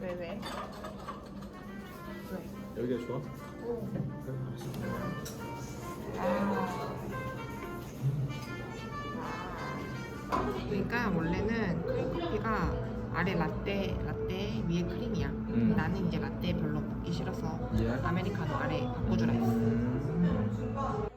왜 왜? 여기가 좋아? 그러니까 원래는 그 커피가 아래 라떼 라떼 위에 크림이야. 음. 나는 이제 라떼 별로 먹기 싫어서 예. 아메리카노 아래 바꿔주라 했어. 여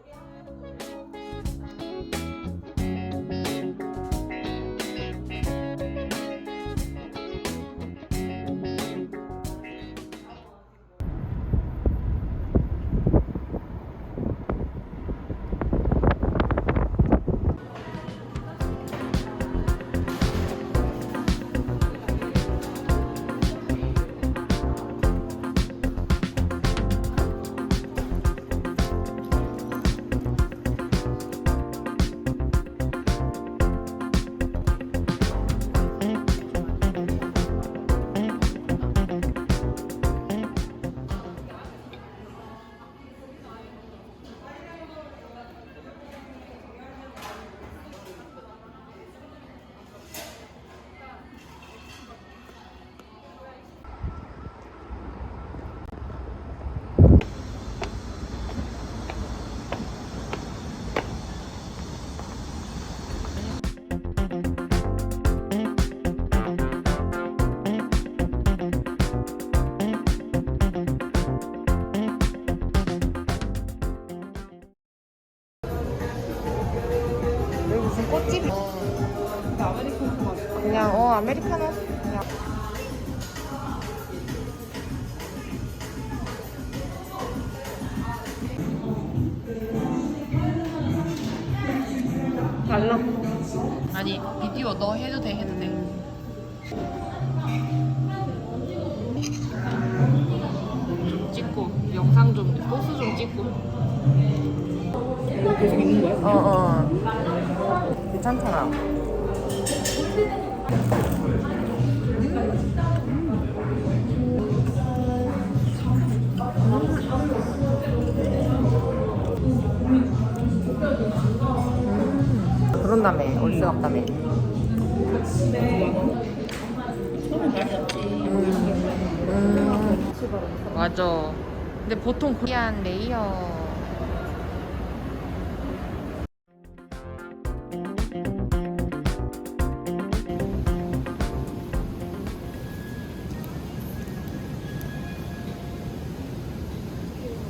그냥 어 아메리카노 그냥. 달라. 아니 비디오 너 해도 돼 해도 돼. 좀 찍고 영상 좀 포스 좀 찍고. 계속 있는 거야? 어, 어. 괜찮잖아. 음, 그런다며. 올스 같다며. 음, 맞아. 근데 보통 코리안 레이어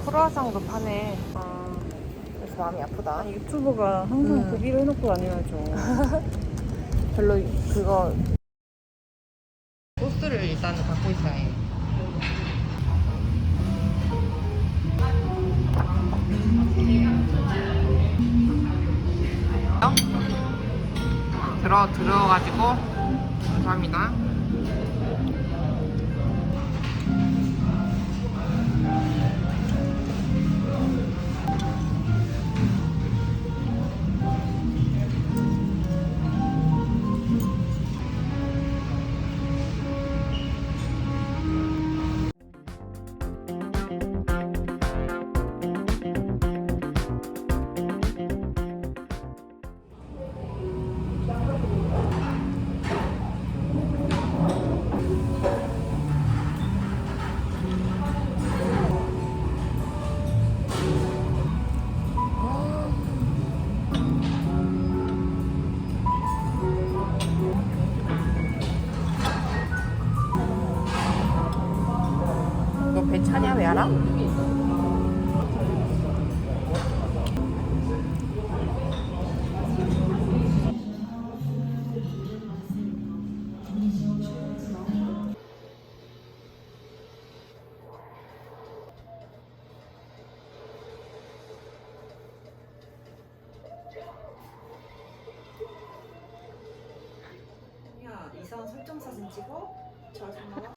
크루아상도 파네. 아, 그래서 마음이 아프다. 유튜버가 항상 음. 고기를 해놓고 다녀야죠. 별로 그거 소스를 일단 갖고 있어야 해. 들어 들어가지고 감사합니다. 사냐 왜 알아? 이선 설정 사진 찍어 저 사진